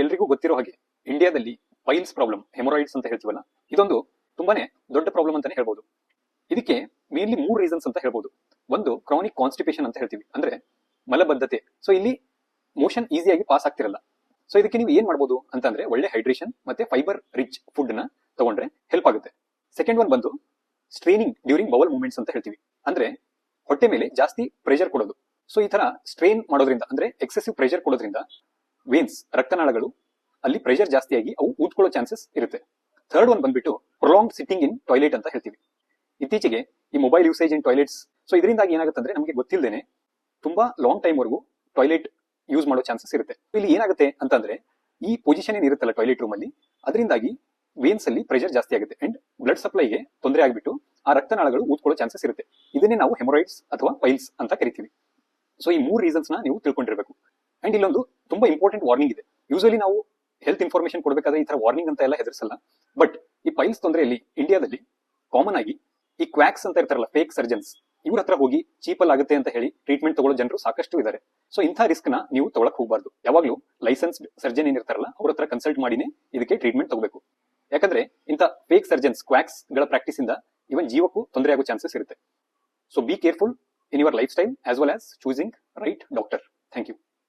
ನಮ್ಗೆಲ್ರಿಗೂ ಗೊತ್ತಿರೋ ಹಾಗೆ ಇಂಡಿಯಾದಲ್ಲಿ ಪೈಲ್ಸ್ ಪ್ರಾಬ್ಲಮ್ ಹೆಮೊರಾಯ್ಡ್ಸ್ ಅಂತ ಹೇಳ್ತೀವಲ್ಲ, ಇದೊಂದು ತುಂಬಾನೇ ದೊಡ್ಡ ಪ್ರಾಬ್ಲಮ್ ಅಂತಾನೆ ಹೇಳ್ಬೋದು. ಇದಕ್ಕೆ ಮೇನ್ಲಿ ಮೂರು ರೀಸನ್ಸ್ ಅಂತ ಹೇಳ್ಬೋದು. ಒಂದು ಕ್ರಾನಿಕ್ ಕಾನ್ಸ್ಟಿಪೇಷನ್ ಅಂತ ಹೇಳ್ತೀವಿ. ಅಂದ್ರೆ ಮಲಬದ್ಧತೆ. ಸೊ ಇಲ್ಲಿ ಮೋಷನ್ ಈಸಿಯಾಗಿ ಪಾಸ್ ಆಗ್ತಿರಲ್ಲ. ಸೊ ಇದಕ್ಕೆ ನೀವು ಏನ್ ಮಾಡ್ಬೋದು ಅಂತಂದ್ರೆ ಒಳ್ಳೆ ಹೈಡ್ರೇಷನ್ ಮತ್ತೆ ಫೈಬರ್ ರಿಚ್ ಫುಡ್ನ ತಗೊಂಡ್ರೆ ಹೆಲ್ಪ್ ಆಗುತ್ತೆ. ಸೆಕೆಂಡ್ ಒನ್ ಬಂದು ಸ್ಟ್ರೈನಿಂಗ್ ಡ್ಯೂರಿಂಗ್ ಬವಲ್ ಮೂವ್ಮೆಂಟ್ಸ್ ಅಂತ ಹೇಳ್ತೀವಿ. ಅಂದ್ರೆ ಹೊಟ್ಟೆ ಮೇಲೆ ಜಾಸ್ತಿ ಪ್ರೆಷರ್ ಕೊಡೋದು. ಸೊ ಈ ತರ ಸ್ಟ್ರೈನ್ ಮಾಡೋದ್ರಿಂದ, ಅಂದ್ರೆ ಎಕ್ಸೆಸಿವ್ ಪ್ರೆಷರ್ ಕೊಡೋದ್ರಿಂದ ವೇನ್ಸ್ ರಕ್ತನಾಳಗಳು, ಅಲ್ಲಿ ಪ್ರೆಷರ್ ಜಾಸ್ತಿಯಾಗಿ ಅವು ಊದ್ಕೊಳ್ಳೋ ಚಾನ್ಸಸ್ ಇರುತ್ತೆ. ಥರ್ಡ್ ಒನ್ ಬಂದ್ಬಿಟ್ಟು ಪ್ರೊಲಾಂಗ್ ಸಿಟ್ಟಿಂಗ್ ಇನ್ ಟಾಯ್ಲೆಟ್ ಅಂತ ಹೇಳ್ತೀವಿ. ಇತ್ತೀಚೆಗೆ ಈ mobile usage in toilets so ಇದರಿಂದಾಗಿ ಏನಾಗುತ್ತೆ ಅಂದ್ರೆ ನಮಗೆ ಗೊತ್ತಿಲ್ಲದೇನೆ ತುಂಬಾ ಲಾಂಗ್ ಟೈಮ್ ವರೆಗೂ ಟಾಯ್ಲೆಟ್ ಯೂಸ್ ಮಾಡೋ ಚಾನ್ಸಸ್ ಇರುತ್ತೆ. ಇಲ್ಲಿ ಏನಾಗುತ್ತೆ ಅಂತಂದ್ರೆ ಈ ಪೊಸಿಷನ್ ಏನ್ ಇರುತ್ತಲ್ಲ ಟಾಯ್ಲೆಟ್ ರೂಮ್ ಅಲ್ಲಿ, ಅದರಿಂದಾಗಿ ವೇನ್ಸ್ ಅಲ್ಲಿ ಪ್ರೆಷರ್ ಜಾಸ್ತಿ ಆಗುತ್ತೆ ಅಂಡ್ ಬ್ಲಡ್ ಸಪ್ಲೈಗೆ ತೊಂದರೆ ಆಗಿಬಿಟ್ಟು ಆ ರಕ್ತನಾಳಗಳು ಊದ್ಕೊಳ್ಳೋ ಚಾನ್ಸಸ್ ಇರುತ್ತೆ. ಇದನ್ನೇ ನಾವು ಹೆಮೊರೈಡ್ಸ್ ಅಥವಾ ಪೈಲ್ಸ್ ಅಂತ ಕರಿತೀವಿ. ಸೊ ಈ ಮೂರು ರೀಸನ್ಸ್ನ ನೀವು ತಿಳ್ಕೊಂಡಿರ್ಬೇಕು. ಅಂಡ್ ಇಲ್ಲೊಂದು ತುಂಬಾ ಇಂಪಾರ್ಟೆಂಟ್ ವಾರ್ನಿಂಗ್ ಇದೆ. ಯೂಶಲಿ ನಾವು ಹೆಲ್ತ್ ಇನ್ಫಾರ್ಮೇಶನ್ ಕೊಡಬೇಕಾದ್ರೆ ಈ ತರ ವಾರ್ನಿಂಗ್ ಅಂತ ಎಲ್ಲ ಹೆದರ್ಸಲ್ಲ. ಬಟ್ ಈ ಪೈಲ್ಸ್ ತೊಂದರೆಯಲ್ಲಿ ಇಂಡಿಯಾದಲ್ಲಿ ಕಾಮನ್ ಆಗಿ ಈ ಕ್ವಾಕ್ಸ್ ಅಂತ ಇರ್ತಾರಲ್ಲ ಫೇಕ್ ಸರ್ಜನ್ಸ್ ಇವ್ರ ಹತ್ರ ಹೋಗಿ ಚೀಪಲ್ ಆಗುತ್ತೆ ಅಂತ ಹೇಳಿ ಟ್ರೀಟ್ಮೆಂಟ್ ತಗೊಳ್ಳೋ ಜನರು ಸಾಕಷ್ಟು ಇದ್ದಾರೆ ಸೊ ಇಂಥ ರಿಸ್ಕ್ನ ನೀವು ತಗೊಳಕ್ ಹೋಗಬಾರ್ದು. ಯಾವಾಗ್ಲೂ ಲೈಸೆನ್ಸ್ಡ್ ಸರ್ಜನ್ ಏನಿರ್ತಾರಲ್ಲ, ಅವ್ರ ಹತ್ರ ಕನ್ಸಲ್ಟ್ ಮಾಡಿನೇ ಇದಕ್ಕೆ ಟ್ರೀಟ್ಮೆಂಟ್ ತಗೋಬೇಕು. ಯಾಕಂದ್ರೆ ಇಂಥ ಫೇಕ್ ಸರ್ಜನ್ಸ್ ಕ್ವಾಕ್ಸ್ಗಳ ಪ್ರಾಕ್ಟೀಸ್ ಇಂದ ಇವನ್ ಜೀವಕ್ಕೂ ತೊಂದರೆ ಆಗೋ ಚಾನ್ಸಸ್ ಇರುತ್ತೆ. So be careful in your lifestyle as well as choosing right doctor thank you